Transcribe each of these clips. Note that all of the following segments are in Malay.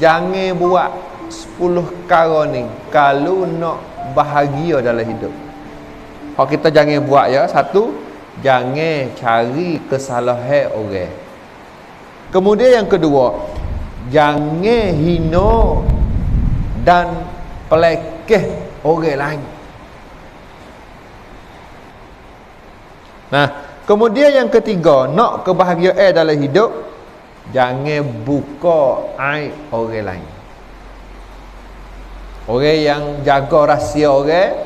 jangan buat 10 perkara ni kalau nak bahagia dalam hidup. Hak kita jangan buat ya. Satu, jangan cari kesalahan orang. Kemudian yang kedua, jangan hina dan pelekeh orang lain. Nah, kemudian yang ketiga, nak kebahagiaan dalam hidup, jangan buka aib orang lain. Orang yang jaga rahsia orang,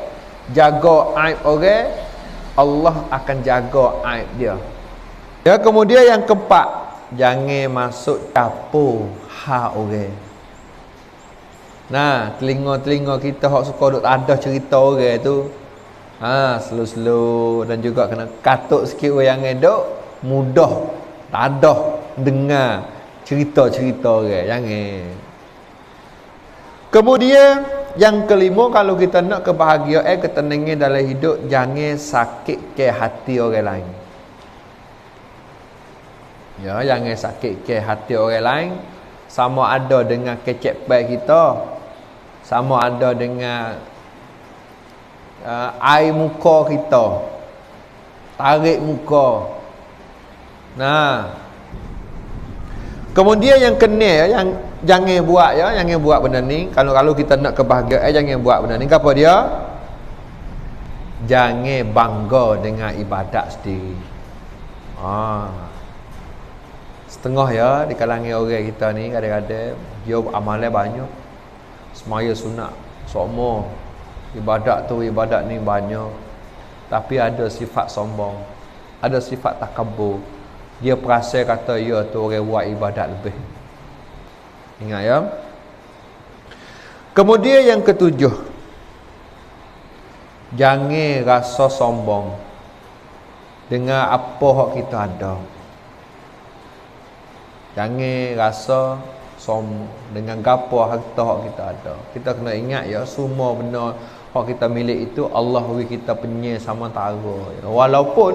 jaga aib orang, Allah akan jaga aib dia. Ya, kemudian yang keempat, jangan masuk campur hak orang. Nah, telinga-telinga kita hak suka duk ada cerita orang tu. Ha, slow-slow dan juga kena katuk sikit orang yang duk mudah tak ada dengar cerita-cerita orang. Jangan. Kemudian yang kelima kalau kita nak kebahagiaan ketenangan dalam hidup jangan sakit ke hati orang lain. Ya, jangan sakit ke hati orang lain sama ada dengan kecek kita sama ada dengan uh, air muka kita tarik muka nah kemudian yang kena yang jangan buat ya jangan buat benda ni kalau kalau kita nak kebahagiaan jangan buat benda ni apa dia? Jangan bangga dengan ibadat sendiri. Ah setengah ya di kalangan orang kita ni kadang-kadang dia amalan banyak. Semaya sunat semua ibadat tu ibadat ni banyak. Tapi ada sifat sombong ada sifat takabur dia perasa kata ya tu orang buat ibadat lebih ingat ya kemudian yang ketujuh jangan rasa sombong dengan apa yang kita ada jangan rasa som dengan gapo harta hak kita ada. Kita kena ingat ya semua benda hak kita milik itu Allah beri kita punya sama tara. Ya. Walaupun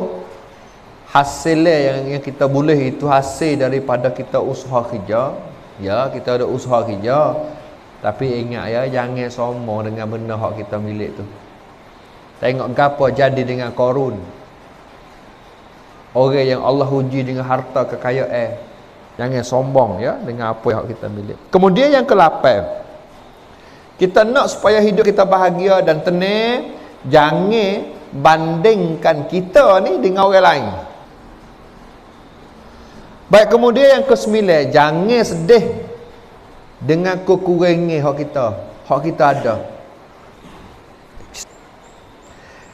hasilnya yang, yang kita boleh itu hasil daripada kita usaha kerja, ya kita ada usaha kerja. Tapi ingat ya jangan sombong dengan benda hak kita milik tu. Tengok gapo jadi dengan korun. Orang yang Allah uji dengan harta kekayaan Jangan sombong ya dengan apa yang kita milik. Kemudian yang ke-8. Kita nak supaya hidup kita bahagia dan tenang, jangan bandingkan kita ni dengan orang lain. Baik kemudian yang ke-9 jangan sedih dengan kekurangan hak kita. Hak kita ada.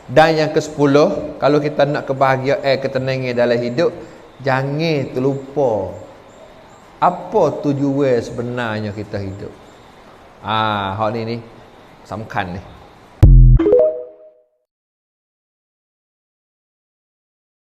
Dan yang ke-10, kalau kita nak kebahagiaan eh, ketenangan dalam hidup, jangan terlupa apa tujuan sebenarnya kita hidup. Ah, hak ni ni samkan ni.